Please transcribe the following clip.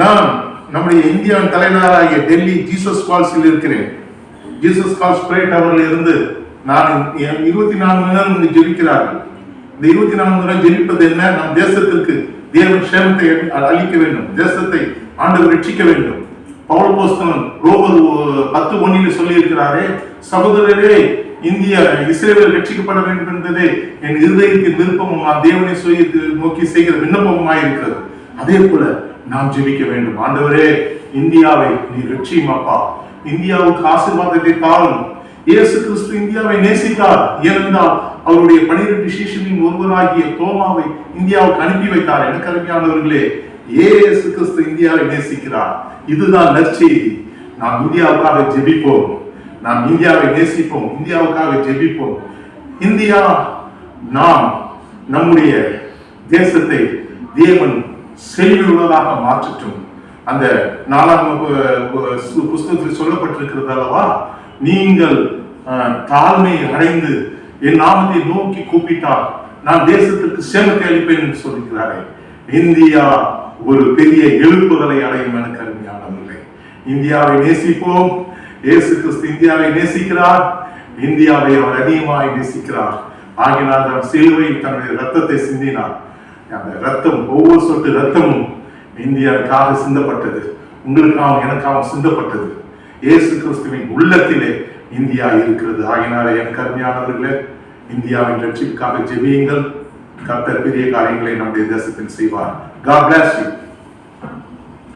நான் நம்முடைய இந்தியாவின் தலைநகராகிய டெல்லி ஜீசஸ் கால்ஸில் இருக்கிறேன். ஜீசஸ் கால்ஸ் பிரே டவரில் இருந்து நான் இருபத்தி நான்கு மணி நேரம் இங்கு ஜெபிக்கிறார்கள். இந்த இருபத்தி நான்கு மணி நேரம் ஜெபிப்பது என்ன? நம் தேசத்திற்கு தேவன் சேமத்தை அளிக்க வேண்டும். தேசத்தை ஆண்டவர் ரட்சிக்க வேண்டும். பவுல் போஸ்தலன் ரோபர் பத்து ஒன்னில் சொல்லி இருக்கிறாரே சகோதரரே இந்திய இஸ்ரேல் ரட்சிக்கப்பட வேண்டும் என்பதே என் இருதயத்தின் விருப்பமும் நான் தேவனை நோக்கி செய்கிற விண்ணப்பமுமாய் இருக்கிறது அதே போல நாம் ஜெபிக்க வேண்டும். ஆண்டவரே இந்தியாவை நீ ரட்சியும் அப்பா. இந்தியாவுக்கு ஆசீர்வாதத்தை தாரும். இயேசு கிறிஸ்து இந்தியாவை நேசித்தார். ஏனென்றால் அவருடைய பனிரெண்டு சிஷியனின் ஒருவராகிய தோமாவை இந்தியாவுக்கு அனுப்பி வைத்தார். எனக்கு அருமையானவர்களே ஏசு கிறிஸ்து இந்தியாவை நேசிக்கிறார். இதுதான் நற்செய்தி. நாம் இந்தியாவுக்காக ஜெபிப்போம். நாம் இந்தியாவை நேசிப்போம். இந்தியாவுக்காக ஜெபிப்போம். இந்தியா நாம் நம்முடைய தேசத்தை தேவன் செல்வியுள்ளதாக மாற்றட்டும். அந்த நாலாம் புஸ்தகத்தில் சொல்லப்பட்டிருக்கிறது அல்லவா? நீங்கள் தாழ்மை அடைந்து என் நாமத்தை நோக்கி கூப்பிட்டால் நான் தேசத்திற்கு சேமத்தை அளிப்பேன் என்று சொல்லிக்கிறாரே இந்தியா ஒரு பெரிய எழுப்புதலை அடையும் என கருமையானவில்லை இந்தியாவை நேசிப்போம். இயேசு கிறிஸ்து இந்தியாவை நேசிக்கிறார். இந்தியாவை அவர் அதிகமாய் நேசிக்கிறார். ஆகினால் அவர் சிலுவையில் தன்னுடைய ரத்தத்தை சிந்தினார். அந்த ரத்தம் ஒவ்வொரு சொட்டு ரத்தமும் இந்தியாவுக்காக சிந்தப்பட்டது. உங்களுக்காகவும் எனக்காகவும் சிந்தப்பட்டது. இயேசு கிறிஸ்துவின் உள்ளத்திலே இந்தியா இருக்கிறது. ஆகினாலே என் கருமையானவர்களே இந்தியாவின் ரட்சிப்புக்காக ஜெபியுங்கள். கர்த்தர் பெரிய காரியங்களை நம்முடைய தேசத்தில் செய்வார். God plus you